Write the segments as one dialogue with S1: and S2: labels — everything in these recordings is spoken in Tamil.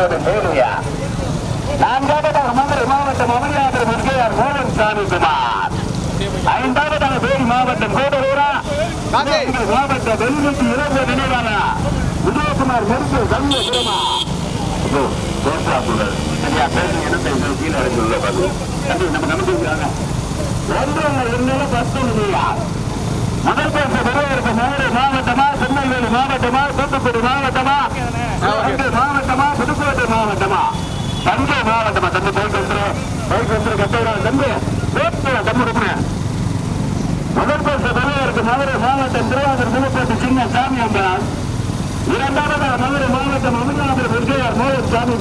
S1: ஒட்டாள் நம்பத்தோடு நான்காவதாக மதுரை மாவட்டம் அமலியாதர் முருகையார் மோகன் சாமி குமார் ஐந்தாவதாக வேலி மாவட்டம் கோடலூரா மாவட்டம் வெள்ளிக்கு இறந்த நினைவான உதயகுமார் மருத்துவ சமய குருமா பத்து இல்லையா முதல் பேச பெரியவருக்கு மதுரை மாவட்டமா திருநெல்வேலி மாவட்டமா தூத்துக்குடி மாவட்டமா மாவட்டம் மாவட்டமா தஞ்சை மாவட்டமா தம்பி பைக் வந்துரு பைக் வந்துரு கட்டவிடா தம்பி தம்பி கொடுக்குறேன் முதல் பேச பெரியவருக்கு மதுரை மாவட்டம் திருவாரூர் புதுக்கோட்டை சின்ன சாமி அம்பரான் இரண்டாவதாக மதுரை மாவட்டம் அமிர்தாபுரம் விஜயார் மோகன் சாமி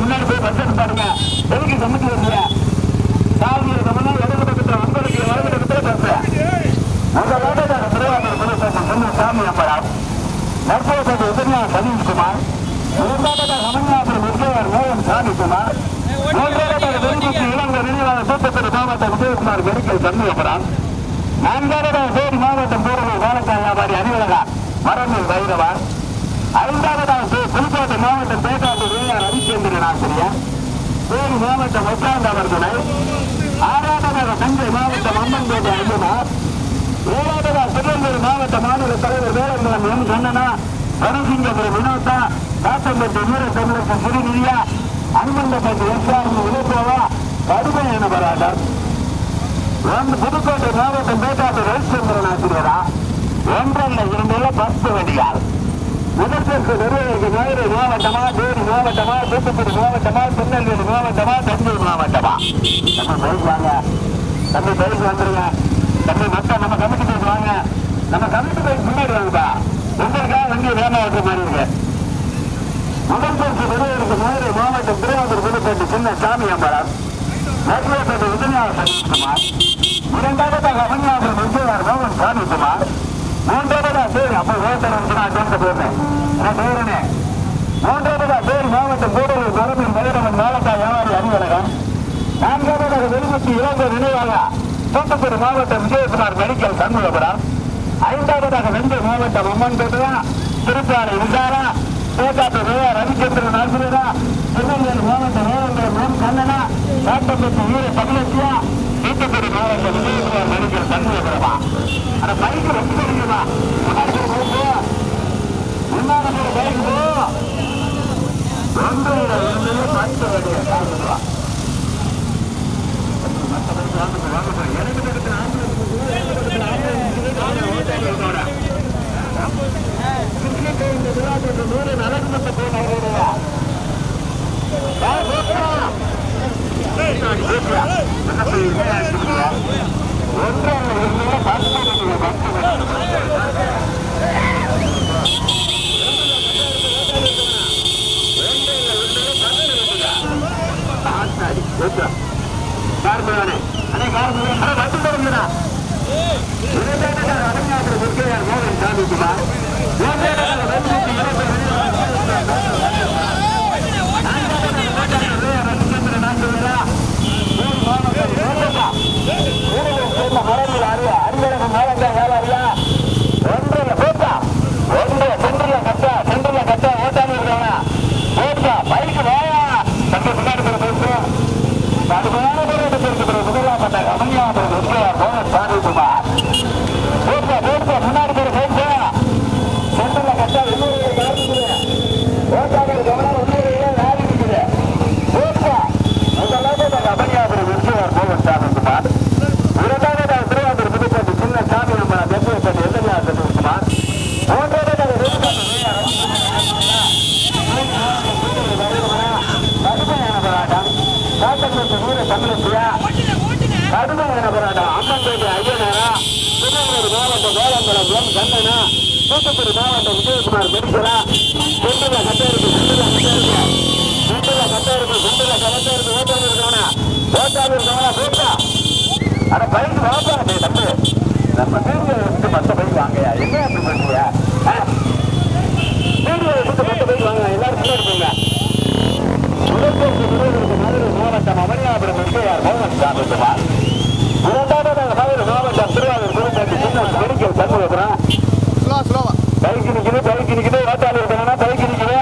S1: முன்னாடி போய் பட்ஜெட் பாருங்க. எதுக்கு கமிட்டி வருங்க சாமியை தமிழ்நாடு இடது பக்கத்தில் உங்களுக்கு வலது திருவாரூர் சின்ன சாமி அம்பரான் நற்போது உதயா சதீஷ்குமார் இரண்டாவதாக அமிர்தாபுரம் விஜயார் மோகன் சாமி குமார் மூன்றாவதாக வெறுப்புக்கு இளங்க நினைவாளர் தூத்துக்குடி மாவட்டம் விஜயகுமார் மெடிக்கல் சண்முகபுரம் நான்காவதாக சேரி மாவட்டம் பூரலூர் வாழக்காய் வியாபாரி அணிவழகா மரநூர் வைரவா ஐந்தாவதாக புதுக்கோட்டை மாவட்டம் பேட்டாத்தூர் ஏஆர் ரவிச்சந்திரன் ஆசிரியர் சேரி மாவட்டம் ஒற்றாந்தவர் துணை ஆறாவதாக தஞ்சை மாவட்டம் அம்மன்பேட்டை ஐயனார் திருவள்ளூர் மாவட்ட மாநில தலைவர் வேலங்குளம் எம் கண்ணனா வனசிங்கபுரம் வினோதா காத்தம்பட்டு வீர தமிழக சிறுநிதியா அன்பந்தப்பட்டு எஸ்ஆர் இலக்கோவா கடுமையான போராட்டம் ஒன்று புதுக்கோட்டை மாவட்டம் பேட்டாட்டு ரவிச்சந்திரன் ஆசிரியரா ஒன்றல்ல இரண்டுல பத்து வண்டியார். முதல் பேருக்கு நிறுவனருக்கு மதுரை மாவட்டமா தேனி மாவட்டமா தூத்துக்குடி மாவட்டமா திருநெல்வேலி மாவட்டமா தஞ்சை மாவட்டமா. நம்ம பயிர் வாங்க. தம்பி பயிர் வந்துருங்க. தம்பி மக்கள் நம்ம கமிட்டி வாங்க. நம்ம கமிட்டி பைக் முன்னாடி வாங்கப்பா உங்களுக்காக வண்டி வேமா ஓட்டுற மாதிரி இருக்கு. முதல் பேருக்கு நிறுவனருக்கு மதுரை மாவட்டம் திருவாரூர் புதுக்கோட்டை சின்ன சாமி அம்பலம் மேற்கோட்டை உதயநாத சதீஷ்குமார் இரண்டாவதாக அமன்யாபுரம் விஜயார் மோகன் சாமிக்குமார் மூன்றாவதா பேர் அப்ப வேட்டர் வந்து நான் சேர்ந்து போயிருந்தேன் நான் பேருனே மூன்றாவதா பேர் மாவட்டம் கூடலூர் கருமின் மதுரவன் மாவட்ட வியாபாரி அணிவலகம். நான்காவதாக வெறுமத்தி இளங்கோ நினைவாக தூத்துக்குடி மாவட்டம் விஜயகுமார் மெடிக்கல் சண்முகபுரம். ஐந்தாவதாக வெங்கை மாவட்டம் அம்மன் பேட்டரா திருப்பாறை விசாரா பேட்டாட்டு ரேயா ரவிச்சந்திரன் ஆசிரியரா திருநெல்வேலி மாவட்டம் வேலங்குளம் எம் கண்ணனா காட்டப்பட்டு வீர பகலட்சியா தூத்துக்குடி மாவட்டம் விஜயகுமார் நடிகர் சண்முகபுரமா அந்த பைக்கு ரொம்ப தெரியுமா? பைக் போ ஒன்று பத்து எனக்கு நலன்பட்ட போனவர்களா கார்புரானே அண்ணே கார்புரானே அண்ணே வந்து தருங்கடா இரண்டாவது அரங்காபுரம் முருகையார் மோகன் சாமி குமார் மூன்றாவது வெண்முட்டி இறப்பு ரவிச்சந்திரன் ஆண்டுகளா மூணு மாவட்டம் வேண்டா ஊரில் சேர்ந்த மரங்கள் அறிய அறிஞரகம் மாவட்ட வியாபாரியா ஒன்றில் போட்டா ஒன்று சென்றில் கட்டா சென்றில் கட்டா ஓட்டாம இருக்காங்க போட்டா பைக்கு வாயா தம்பி பின்னாடி போய் பேசுவோம் கடுமையான போராட்டத்திற்கு முதலாம் பண்ண அமளியாளர் வெற்றியார் மோகன் சாமிக்குமார் போட்டா போட்டா முன்னாடி போய் பேசுவோம் சென்றில் கட்டா வெளியூர் பெற்ற வீர தமிழச்சியா கடுமையான போராட்டம் அம்மன்பேட்டை ஐயனாரா திருநெல்வேலி மாவட்டம் வேளாங்குளம் எம் கண்ணனா தூத்துக்குடி மாவட்டம் விஜயகுமார் மெடிக்கலா குண்டுல கட்ட இருக்கு குண்டுல கட்ட இருக்கு குண்டுல கட்ட இருக்கு குண்டுல கட்ட இருக்கு ஓட்டாது இருக்கவனா ஓட்டாது இருக்கவனா போட்டா அட பைக் வாப்பா தம்பி நம்ம வீடியோ எடுத்து மத்த பைக் வாங்கயா என்ன அப்படி பண்ணுறியா வீடியோ எடுத்து மத்த பைக் வாங்க எல்லாரும் முன்னாடி மதுரை மாவட்டம் அமனியாபுரம் எஸ்ஐஆர் மோகன் சாமிக்குமார் இரண்டாவதாக மதுரை மாவட்டம் திருவாரூர் குருந்தாண்டி சின்ன மெடிக்கல் சண்முகபுரம் நிக்குது பைக் நிக்குது ஓட்டாளி இருக்கணும்னா பைக் நிக்குது.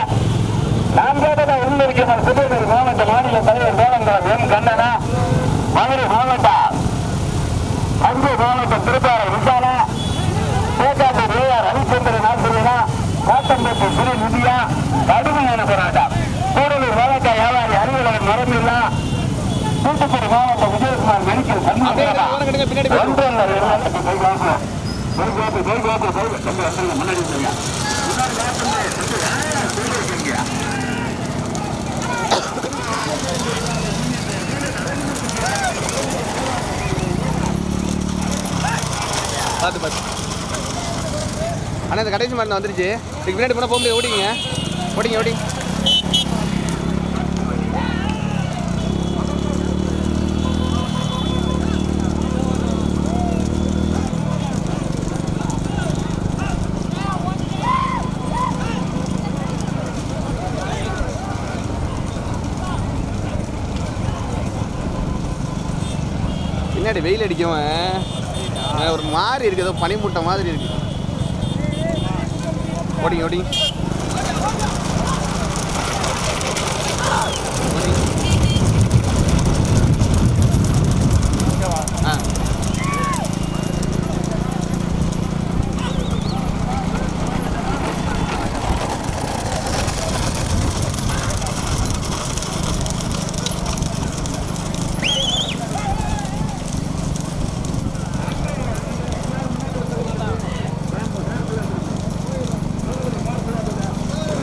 S1: நான்காவதாக உள்ள இருக்கிற புதுநெல் மாவட்ட மாநில தலைவர் வேலங்குளம் எம். கண்ணனா மதுரை மாவட்டம் அன்பு மாவட்டம் திருப்பாறை விசாலா சேக்காட்டூர் ஏஆர் ரவிச்சந்திரன் ஆசிரியரா காட்டம்பட்டி ஸ்ரீ நிதியா கடுமையான போராட்டம். கூடலூர் மாவட்ட வியாபாரி அறிவுலகன் மரமில்லா தூத்துக்குடி மாவட்டம் விஜயகுமார் மெடிக்கல்
S2: அப்படியே
S1: சண்முகம்
S2: ஓரம் கட்டுங்க
S1: தம்பி முன்னாடி முன்னாடி இருக்கீங்க
S2: பார்த்து பார்த்து. அண்ணா இந்த கடைசி மருந்து வந்துருச்சு. இதுக்கு பின்னாடி போனால் போக முடியாது. ஓடிங்க ஓடிங்க ஓடிங்க வெயில் அடிக்கவும் ஒரு மாதிரி இருக்கு. ஏதோ பனிமூட்டை மாதிரி இருக்கு. ஓடிங்க ஓடிங்க. ஆ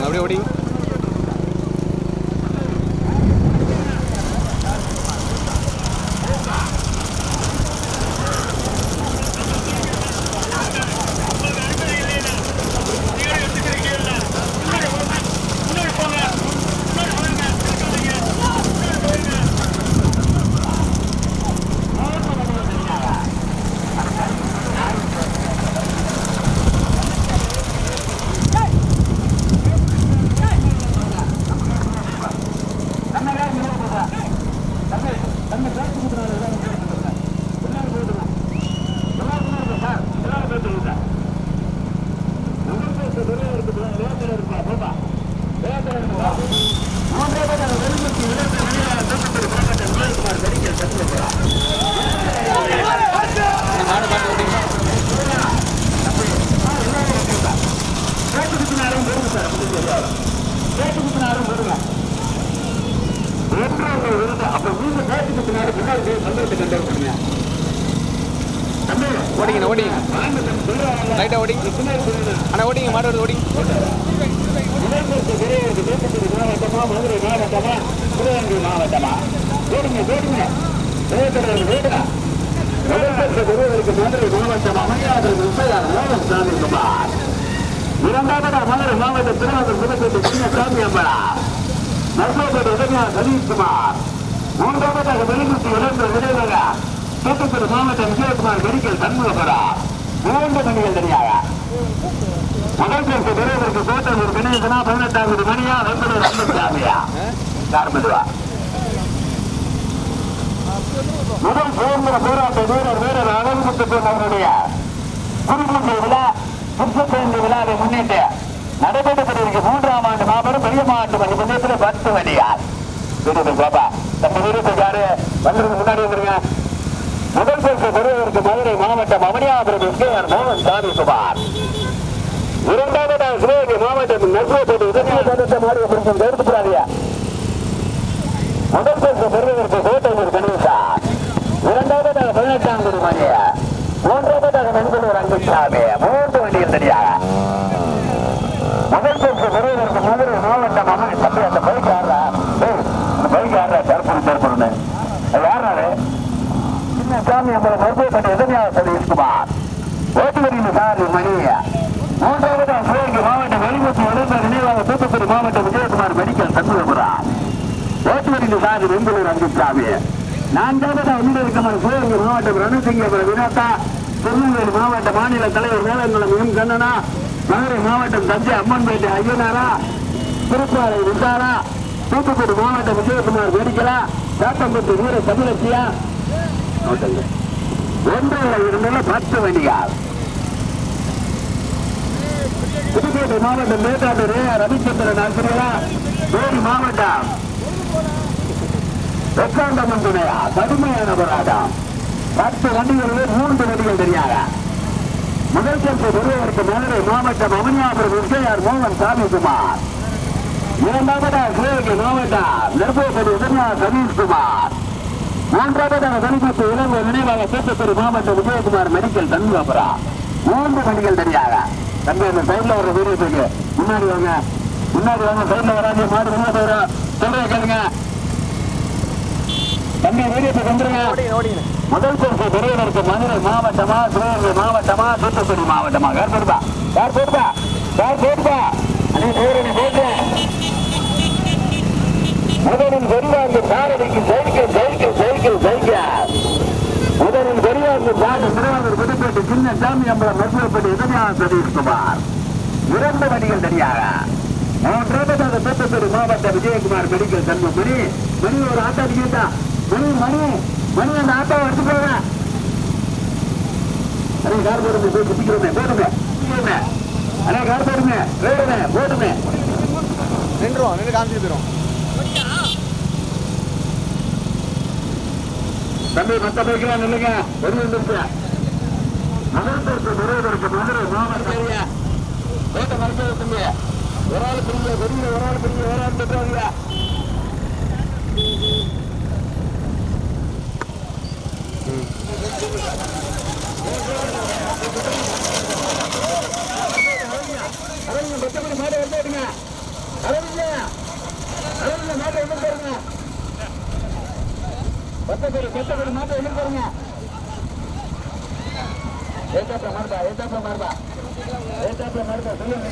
S2: அப்படியே ஓடிங்க மாடு மாட்டு ஓடிங்க ஓடிங்கண்ணா ஓடிங்க லைட்டாக ஓடிங்க அண்ணா ஓடிங்க மாடு வருது ஓடிங்க
S1: இரண்டாவது மதுரை மாவட்ட திருவாரூர் புதுக்கோட்டை சின்னசாமி அம்பலா நர்மபேட்டை உதயா சதீஷ்குமார் மூன்றாவதாக வெளிமுத்தி இழந்த விரைவாக தூத்துக்குடி மாவட்டம் விஜயகுமார் மெடிக்கல் சண்முகபுரா மூன்று மணிகள் தனியாக முதல் பேருக்கு விரைவிற்கு கோட்டூர் கணேசனா பதினெட்டாவது மணியா வெங்கடூர் அம்பசாமியா சார்பதுவா முதல் சுதந்திர போராட்ட வீரர் வீரர் அழகுமுத்து அவருடைய குருபூஜை விழா புத்தப்பேந்து விழாவை முன்னிட்டு நடைபெற்று மூன்றாம் ஆண்டு மாபெரும் பெரிய மாவட்ட மணி முன்னேற்ற பத்து வழியார் வீரர்கள் பாபா நம்ம வீரர்கள் யாரு? வந்ததுக்கு முன்னாடி வந்துருங்க முதல் பரிசு பெறுவதற்கு மதுரை மாவட்டம் அவனியாபுரம் எஸ்கேஆர் மோகன் சாமி குமார் இரண்டாவதாக சிவகங்கை மாவட்டம் நெல்வேலி உதவிய சட்டத்தை மாறிய பிரிக்கும் எடுத்துக்கிறாரியா முதல் பரிசு பெறுவதற்கு கோட்டையூர் கணேசா இரண்டாவதாக பதினெட்டாம் குடி மணியா? மூன்றாவதாக நண்பனூர் அங்குசாமி மூன்று வண்டியில் தனியாக முதல் பரிசு பெறுவதற்கு மதுரை மாவட்டம் அமன் தம்பி அந்த பைக் ஆடுறா. பைக் ஆடுறா. தரப்புடு தரப்புடுன்னு சாமி அம்பலம் மருத்துவப்பட்ட எதிர்மையாக சதீஷ்குமார் ஓட்டுநரின் சார் மணி மூன்றாவது சிவகங்கை மாவட்டம் வெளிமுத்து இளைஞர் நினைவாக தூத்துக்குடி மாவட்ட விஜயகுமார் மெடிக்கல் சண்முகபுரம் ஓட்டுநரின் சார் வெங்கலூர் அங்குசாமி நான்காவது அமீரகமன் சிவகங்கை மாவட்டம் ரணசிங்கபுரம் வினோத்தா திருநெல்வேலி மாவட்ட மாநில தலைவர் வேலங்குளம் எம் கண்ணனா மதுரை மாவட்டம் தஞ்சை அம்மன்பேட்டை ஐயனாரா திருப்பாறை விசாரா தூத்துக்குடி மாவட்டம் விஜயகுமார் மெடிக்கலா சாத்தம்பட்டு வீர தமிழச்சியா நோட்டங்க ஒன்றில் இருந்துள்ள பத்து வண்டியார் புதுக்கோட்டை மாவட்டம் மேட்டாட்டூர் ரவிச்சந்திரன் ஆசிரியரா தேனி மாவட்டம். வெக்காண்டமன் துணையா கடுமையான போராட்டம். பத்து வண்டிகளில் மூன்று வண்டிகள் தெரியாத. முதல் சென்று பெறுவதற்கு மதுரை மாவட்டம் அமனியாபுரம் விஜயார் மோகன் சாமிக்குமார் இரண்டாவதாக சிவகங்கை மாவட்டம் நெருப்பப்படி உதயா சதீஷ்குமார். மூன்றாவதாக வெளிப்பட்டு இளங்கோ நினைவாக தூத்துக்குடி மாவட்டம் விஜயகுமார் மெடிக்கல் தன்முகபுரா மூன்று வண்டிகள் தெரியாத. தம்பி அந்த சைட்ல வர வீடியோக்கு முன்னாடி வாங்க. முன்னாடி வாங்க சைட்ல மாடு முன்னாடி சொல்றேன் கேளுங்க. தம்பி வீடியோக்கு வந்துருங்க. முதல் பரிசு பெரியவருக்கு மதுரை மாவட்டமா சிவகங்கை மாவட்டமா தூத்துக்குடி மாவட்டமா? யார் போடுப்பா யார் போடுப்பா யார் போடுப்பா அண்ணே பேரணி போட்டு. முதலில் பெரியார்ந்து சாரதிக்கு சைக்கிள் சைக்கிள் முதலில் பெரியார்ந்து புதுப்பேட்டை சின்ன சாமி அம்பலம் மருத்துவப்பட்டி இதனியா சதீஷ்குமார். இரண்டு வண்டிகள் தனியாக. மூன்றாவதாக தூத்துக்குடி மாவட்ட விஜயகுமார் மெடிக்கல் சண்முக மணி ஒரு ஆட்டோ கேட்டா மணி மணி மணி அந்த ஆட்டோ எடுத்து போங்க அண்ணே கார் போடுங்க போய் குத்திக்கிறோமே போடுங்க குத்திக்கிறோமே. கார் போடுங்க போடுங்க போடுங்க
S2: நின்றுவோம் நின்று காமிச்சிட்டு போயிடும்
S1: தம்பி மத்த பைக்கெல்லாம் நில்லுங்க ஒரு நிமிஷம் நகரத்திற்கு விரோதற்கு மதுரை மாவட்டம். ஓட்ட மறுத்தது தம்பி ஒரு ஆள் பிரிங்க வெளியில ஒரு ஆள் பிரிங்க ஒரு ஆள் பெற்றவங்க அரவிங்க பச்சைப்படி மாட்டை வந்து விடுங்க அரவிங்க அரவிங்க மாட்டை வந்து பாருங்க. பத்தப்படி பத்தப்படி மாட்டை எடுத்து பாருங்க ஏத்தாப்புல மாறுதா ஏத்தாப்புல மாறுதா ஏத்தாப்புல மாறுதா சொல்லுங்க.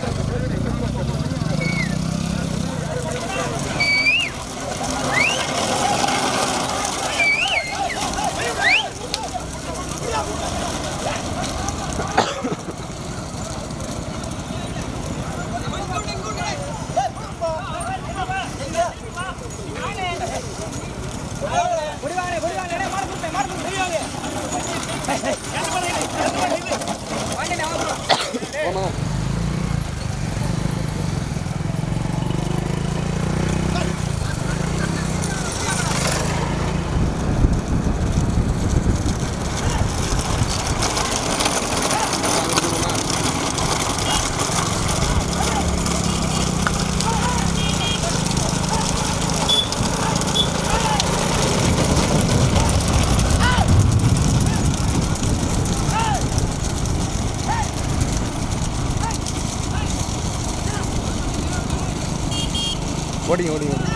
S2: ஓடிங்க ஓடிங்க
S3: ஒரு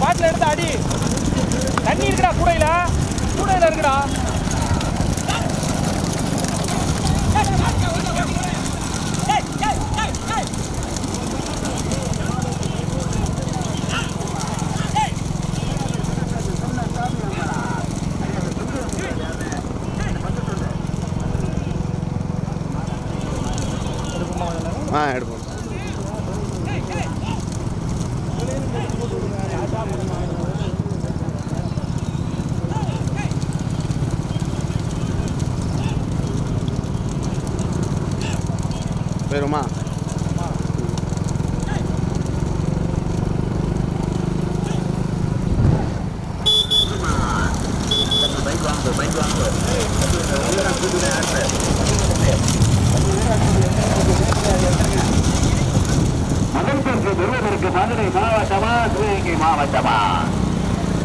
S3: பாட்டில் எடுத்து அடி. தண்ணி இருக்குடா கூடையில். கூடையில் இருக்குடா.
S1: மகன்களுக்கு மதுரை மாவட்டமா சிவகங்கை மாவட்டமா?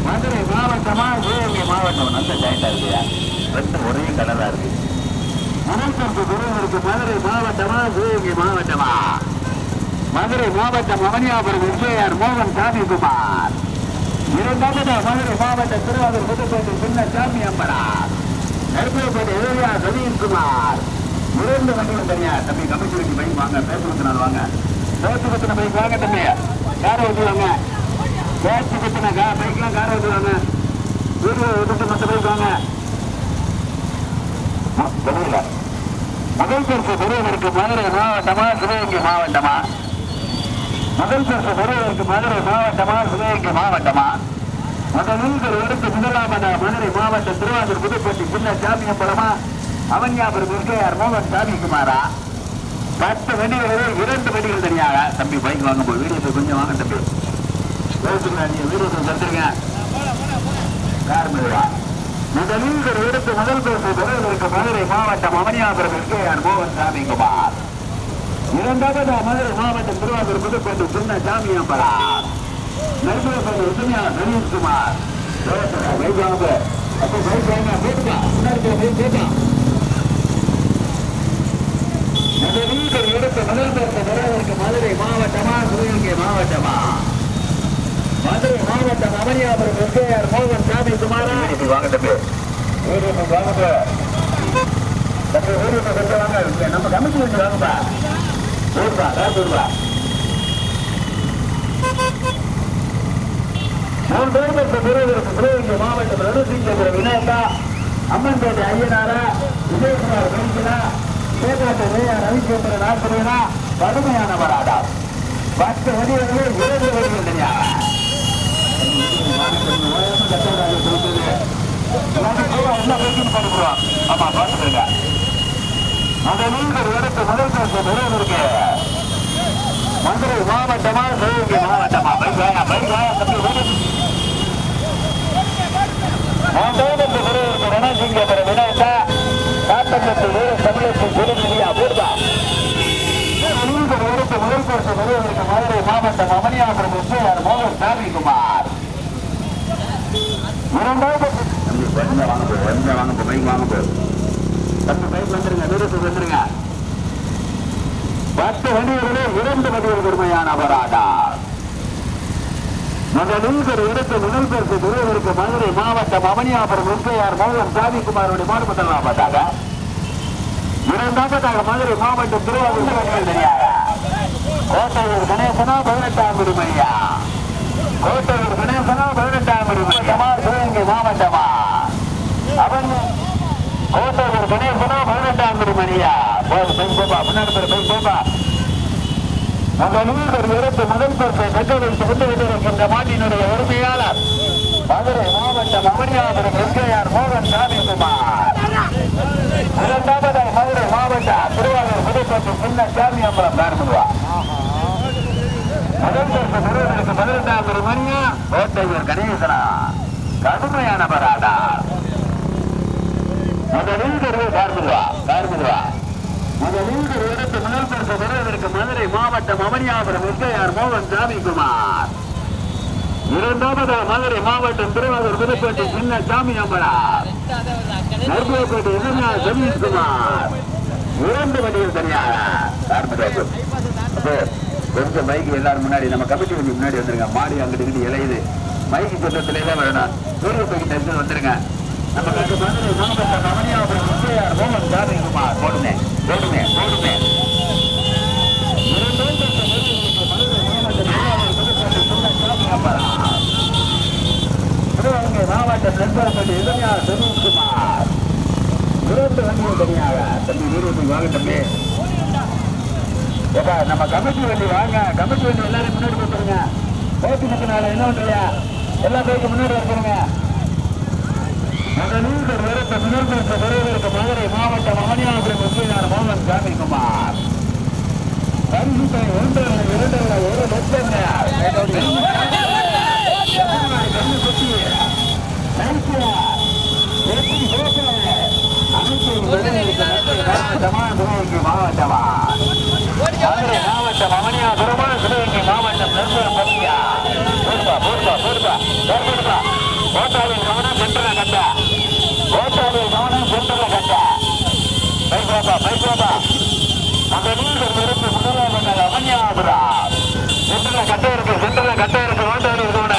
S1: மதுரை மாவட்டமா சிவகங்கை மாவட்டம்? நல்ல ஜாயிண்டா இருக்குயா? ஒரே கலரா இருக்கு. மகன்களுக்கு பெறுவதற்கு மதுரை மாவட்டமா சிவகங்கை மாவட்டமா? மதுரை மாவட்டம் அவனியாபுரம் விஜயார் மோகன் சாமிகுமார். இரண்டாவது மதுரை மாவட்ட திருவாரூர் புதுக்கோட்டை சின்ன சாமி அம்பரா நெருப்புப்பேட்டை இளையா சதீஷ்குமார் இரண்டு வண்டிகள் தனியா தம்பி கமிட்டி வண்டி பைக் வாங்க பேச்சு நாள் வாங்க. பேச்சு பத்தின பைக் வாங்க தம்பி. காரை ஓட்டுவாங்க பேச்சு பத்தின கா பைக்லாம் காரை ஓட்டுவாங்க வீடு விட்டு மற்ற பைக் வாங்க. தெரியல. முதல் பரிசு பெறுவதற்கு மதுரை மாவட்டமா சிவகங்கை மாவட்டமா? முதல் பரிசு பெறுவதற்கு மதுரை மாவட்டமா சிவகங்கை மாவட்டமா? முதலில் ஒரு எடுத்து முதலாமத மதுரை மாவட்டம் திருவாரூர் புதுப்பட்டி சின்ன சாமியம்பலமா அவன்யாபுரம் இருக்கையார் மோகன் சாமிக்குமாரா பத்து வண்டிகளில் இரண்டு வண்டிகள் தனியாக தம்பி பைக் வாங்கும்போது வீடியோ கொஞ்சம் வாங்க தம்பி நீங்க வீடியோ தந்துருங்க கார் முதலில் எடுத்து முதல் பரிசு பெறுவதற்கு மதுரை மாவட்டம் அவனியாபுரம் இருக்கையார் மோகன் சாமிக்குமார் இரண்டாவது மதுரை மாவட்டம் திருவாரூர் புதுக்கோட்டை சின்ன சாமியம்பலா நடுப்புறப்பள்ளி உதவியா சதீஷ்குமார் வைகாங்க அப்போ வைகாங்க போட்டுக்கா முன்னாடி போய் கேட்கலாம் முதலீடு எடுத்த முதல் பெறுவதற்கு மதுரை மாவட்டமா சிவகங்கை மாவட்டமா? மதுரை மாவட்டம் அமனியாபுரம் எஸ்கேஆர் மோகன் சாமி குமாரா வாங்க தம்பி ஊருக்கு வாங்க. நம்ம கமிட்டி வந்து வாங்கப்பா. ஊருப்பா காசு நான் மூன்றாவது பெறுவதற்கு சிவகங்கை மாவட்டம் ரணசிங்கபுர விநாயகா அம்மன்பேட்டை ஐயனாரா விஜயகுமார் பெருக்கினா சேதாட்ட வேயா ரவிச்சந்திரன் ஆசிரியனா கடுமையான வராடா பத்து வடிவங்கள் இரண்டு வடிவங்கள் ஆமா பாத்துருங்க முதலில் ஒரு இடத்து முதல் பேச பெறுவதற்கு மதுரை மாவட்டமா சிவகங்கை மாவட்டமா பைக்காயா பைக்காயா விநாயகா காட்டப்பட்டு வேறு பூர்வா முதல் பரிசு பெறுவதற்கு மதுரை மாவட்டம் அமனியாபுரம் எஸ்ஐஆர் மோகன் சாமிக்குமார் இரண்டாவது வாங்க போ வாங்க போ பைக் வாங்க போ தம்பி பைக் வந்துருங்க நிறுத்து வந்துருங்க பத்து வண்டிகளிலே இரண்டு வண்டிகள் பெருமையான முதலில் ஒரு இடத்து முதல் பெருக்கு பெறுவதற்கு மதுரை மாவட்டம் அவனியாபுரம் எஸ்ஐஆர் மோகன் சாமிக்குமாருடைய மாறுபட்டலாம் பார்த்தாங்க. இரண்டாவதாக மதுரை மாவட்டம் திருவாரூர் கோட்டையூர் கணேசனா பதினெட்டாம் குடிமையா கோட்டையூர் கணேசனா பதினெட்டாம் குடிமையமா சிவகங்கை மாவட்டமா? அவன் கோட்டையூர் கணேசனா பதினெட்டாம் குடிமணியா போது பைக் போப்பா முன்னாடி பேர் பைக் போப்பா. அந்த நூல்கள் இடத்து முதல் பரிசை பெற்றோருக்கு கொண்டு வந்திருக்கின்ற மாட்டினுடைய உரிமையாளர் மதுரை மாவட்டம் அமனியாபுரம் எஸ்கேஆர் மோகன் சாமிக்குமார் இரண்டாவது மதுரை மாவட்டம் திருவாரூர் புதுக்கோட்டை சின்ன சாமி அம்பலம் பார்முவா முதல் பரிசு பெறுவதற்கு பதினெட்டாவது மணியா கோட்டையூர் கணேசனா கடுமையான பராடா அந்த பெறுவது பார்முவா பார்முவா முதலில் மூன்று இடத்து முதல் பரிசு பெறுவதற்கு மதுரை மாவட்டம் அமனியாபுரம் எஸ்ஐஆர் மோகன் சாமிக்குமார் இரண்டாவது மதுரை மாவட்டம் திருவாரூர் புதுக்கோட்டை சின்ன சாமி அம்பலார். நர்மேக்கோட்டை இளைஞா சதீஷ்குமார். இரண்டு வண்டிகள் தனியாக. கொஞ்சம் மைக்கு எல்லாரும் முன்னாடி நம்ம கமிட்டி வண்டி முன்னாடி வந்துருங்க. மாடி அங்கிட்டு இங்கிட்டு இலையுது. மைக்கு சொந்தத்திலே தான் வரணும். சூரிய பைக்கு டென்ஷன் வந்துருங்க. நம்ம கட்டு மதுரை மாவட்டம் ரமணியாபுரம் விஜயார் மோகன் சாமிக்குமார் போடுமே போடுமே போடுமே சிவகங்கை மாவட்டம் நண்பர்கள் இளைஞா சதீஷ்குமார் இரண்டு வண்டிகள் தனியாக தம்பி வீரத்தில் வாங்க தம்பி ஏப்பா நம்ம கமிட்டி வண்டி வாங்க கமிட்டி வண்டி எல்லாரும் முன்னாடி கொடுத்துருங்க பேச்சு நிற்கனால என்ன பண்றியா எல்லா பேருக்கு முன்னாடி இருக்கிறங்க முதலில் ஒரு விரத்த முதல்வருக்கு மதுரை மாவட்டம் அவனியாபுரம் முக்கியனார் மோகன் சாமிக்குமார் பரிசுத்தை ஒன்று இரண்டு ஒரு லட்சம் மாவட்டமா மாவட்டம் அமனியாபுரமான சிவகங்கை மாவட்டம் நெற்பூர்பா பூர்பா பூர்பா பூர்பா தர்பூர்பா கோட்டாவில் கவனம் சென்றுல கண்டா கோட்டாவில் கவனம் சென்றுல கண்டா பைபாபா பைபாபா அந்த நீர் இருந்து முதல்வர் பண்ணது அமன்யாபுரா சென்றுல கட்ட இருக்கு சென்றுல கட்ட இருக்கு கோட்டாவில் இருக்கோட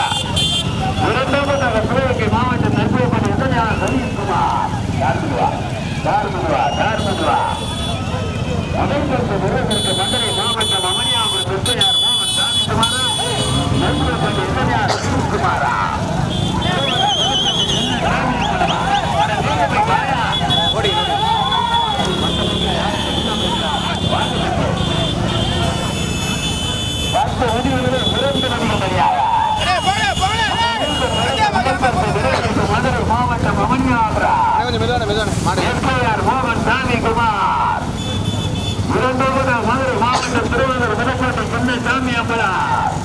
S1: இரண்டாவது சிவகங்கை மாவட்டம் நெற்பூர் பண்ணி எத்தனை சதீஷ்குமார் யாருக்குவா பண்ணுவா யார் பண்ணுவா முதல்வருக்கு விருதுக்கு மதுரை மாவட்டம் அமனியாபுரம் கிருஷ்ணயார் மோகன் சாமிக்குமாரா சிறந்து நடிகளையாக மதுரை மாவட்டம் அமனியாபுரா
S2: கொஞ்சம் மெதுவான மெதுவான மாடு.
S1: எஸ்ஐஆர் மோகன் சாமிக்குமார் இரண்டாவது மதுரை மாவட்டம் திருவள்ளூர் விதக்கோட்டை சென்னை சாமி அம்பலார்.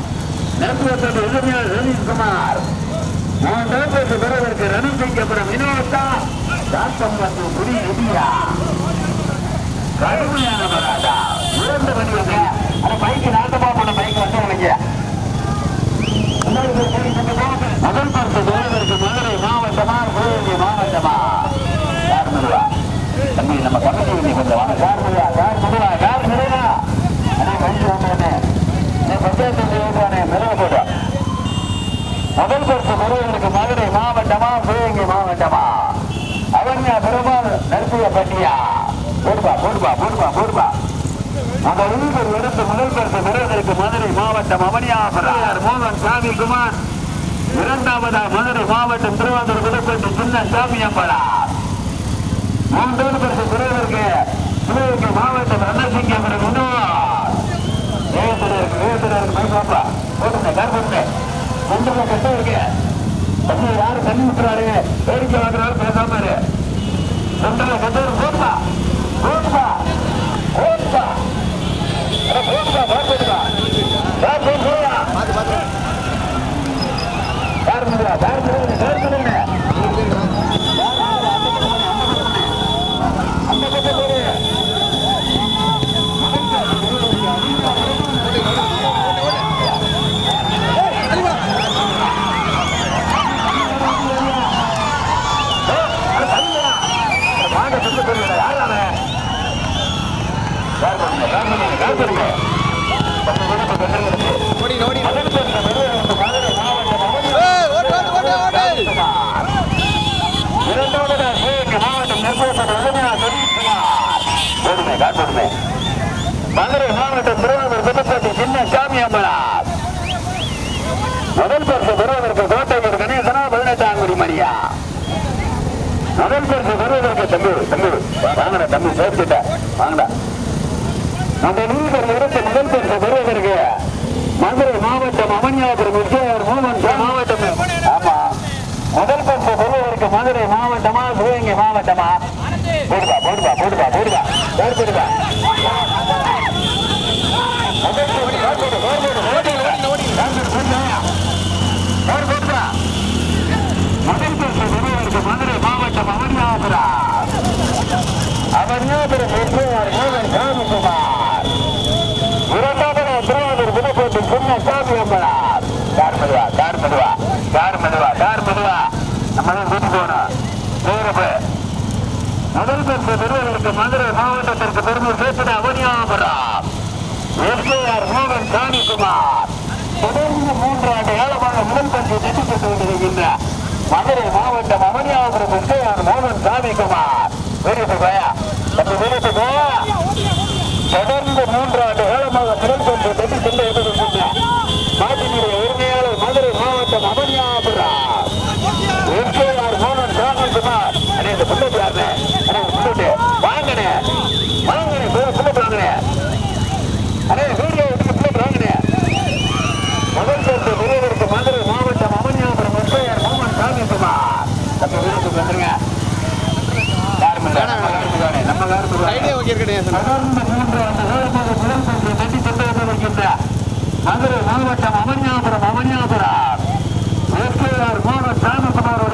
S1: நெருப்பப்பட்டு இளைஞர் ரவீஷ்குமார் மூன்றாவது பிறவருக்கு ரணம் செய்யப்படும் வினோதா தாக்கம் மற்றும் குடி இந்தியா கடுமையான மராதா. இரண்டு வண்டிங்க அந்த பைக்கு நாட்டமா போன பைக் வந்து உனக்கு முதல் பார்த்த பெறுவதற்கு மதுரை மாவட்டமா சிவகங்கை மாவட்டமா தம்பி நம்ம கமிட்டி வந்து கொஞ்சம் வாங்க யார் முருகா யார் முருகா யார் முருகா அண்ணே கழிச்சு வந்தேன் பஞ்சாயத்து ஓட்டுவானே மெருக போடுவா முதல் பரிசு முருகனுக்கு மதுரை மாவட்டமா சிவகங்கை மாவட்டமா அவன்யா பெருமாள் நரசிய பட்டியா போடுபா போடுபா போடுபா போடுபா அந்த ஊர் எடுத்து முதல் பரிசு பெறுவதற்கு மதுரை மாவட்டம் அவனியாபுரம் மோகன் சாமி குமார் இரண்டாவதா மதுரை மாவட்டம் திருவாரூர் விழுப்புரத்து சின்ன சாமி அம்பலா மூன்றாவது பரிசு பெறுவதற்கு சிவகங்கை மாவட்டம் ரணசிங்கபுரம் முன்னோர் வேடிக்கை வாங்குறாரு பேசாம இரு. போட்டுப்பா. போட்டுப்பா. போட்டுப்பா. போட்டுப்பா போட்டுப்பா. கார் போட்டு போயா
S2: பார்த்து பார்த்து
S1: கார் பண்ணுறா கார் பண்ணுங்க கார் பண்ணுங்க அந்த பக்கம் போடு அட தள்ளுடா. அட வாங்க சொல்லு சொல்லுடா. யார் அவன்? கார் பண்ணுங்க, கார் பண்ணுங்க, கார் பண்ணுங்க. பத்து நிமிஷம் பெட்ரோல் இருக்கு.
S2: ஓடி ஓடி
S1: மதுரை மாவட்டம் மதுரை மாவட்டம் அவனியாபுரம்
S2: ஏய், ஓட்டு ஓட்டு ஓட்டு ஓட்டு
S1: இரண்டாவது சிவகங்கை மாவட்டம் நெருப்பப்பட்ட உதவியா சதீஷ்குமார் போடுமே கார் போடுமே மதுரை மாவட்டம் திருவாரூர் புதுப்பட்டி சின்ன சாமி அம்மனார் முதல் பரிசு பெறுவதற்கு கோட்டையூர் கணேசனா பதினெட்டாம் குடி மணியா முதல் பரிசு பெறுவதற்கு தம்பி தம்பி வாங்கடா தம்பி சேர்த்துட்ட வாங்கடா. அந்த நீர் எடுத்து முதல் பெற்ற பெறுவதற்கு மதுரை மாவட்டம் அமனியாபுரம் விஜயவர் மூவன் மாவட்டம் ஆமா. முதல் பெற்ற பெறுவதற்கு மதுரை மாவட்டமா சிவகங்கை மாவட்டமா? போடுவா போடுவா போடுவா போடுவா போடுவா முதல் பரிசு யார் போடு, யார் போடுவா? முதல் பரிசு பெறுவதற்கு மதுரை மாவட்டம் அவனியாபுரம் அவனியாபுரம் இரண்டாவது திருவாரூர் புதுக்கோட்டை சாமி அம்மனார் தார் மெதுவா தார் மெதுவா கார் மெதுவா மெதுவா நம்ம நேரப்பு முதல் பரிசு பெறுவதற்கு மதுரை மாவட்டத்திற்கு பெருமை சேர்த்தது அவனியாபுரம் எஸ்கேஆர் மோகன் சாமிக்குமார் தொடர்ந்து மூன்று ஆண்டு காலமாக முதல் பரிசு கொண்டிருக்கின்ற மதுரை மாவட்டம் அவனியாபுரம் எஸ்கேஆர் மோகன் சாமிக்குமார் வெளியிட்டு போயா தம்பி வெளியிட்டு போயா தொடர்ந்து மூன்று ஆண்டு காலமாக முதல் பரிசு இருக்கின்ற நாட்டினுடைய உரிமையாளர் மதுரை மாவட்டம் அவனியாபுரம் எஸ்கேஆர் மோகன் சாமிக்குமார் அண்ணே இந்த புல்லட் யாருண்ணே அண்ணே இந்த புல்லட் வாங்கண்ணே வாங்கண்ணே புல்லட் வாங்கண்ணே அண்ணே வீடியோ எடுத்து புல்லட் வாங்கண்ணே முதல் பரிசு பெறுவதற்கு மதுரை மாவட்டம் அவனியாபுரம் எஸ்கேஆர் மோகன் சாமிக்குமார் தம்பி வீட்டுக்கு வந்துருங்க கார் நம்ம கார்
S2: ஐடியா ஓகே இருக்கட்டும்
S1: தொடர்ந்து மூன்று ஆண்டு காலமாக முதல் பரிசு தட்டி கொண்டு வந்து வருகின்ற மதுரை மாவட்டம் அவனியாபுரம் அவனியாபுரம் எஸ்கேஆர் மோகன் சாமிக்குமாரோட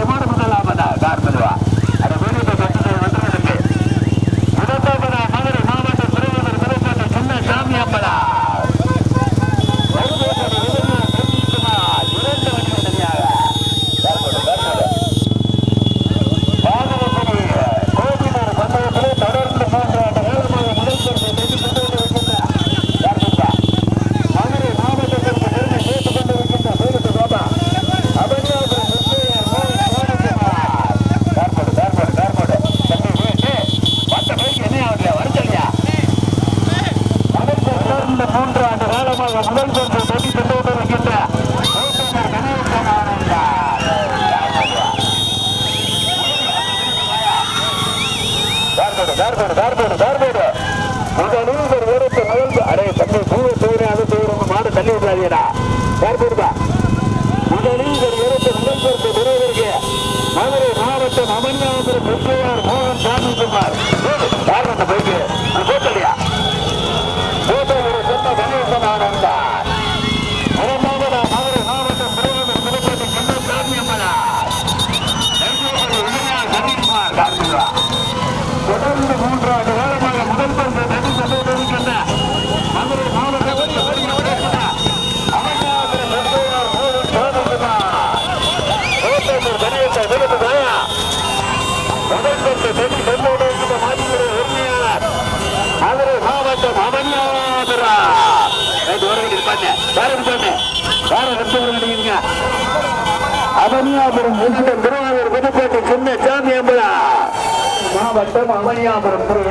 S1: அவனியாபுரம் உள்ளிட்ட திருவாரூர் புதுக்கோட்டை சின்ன சாமி அம்பலா. மாவட்டம் அவனியாபுரம் திரு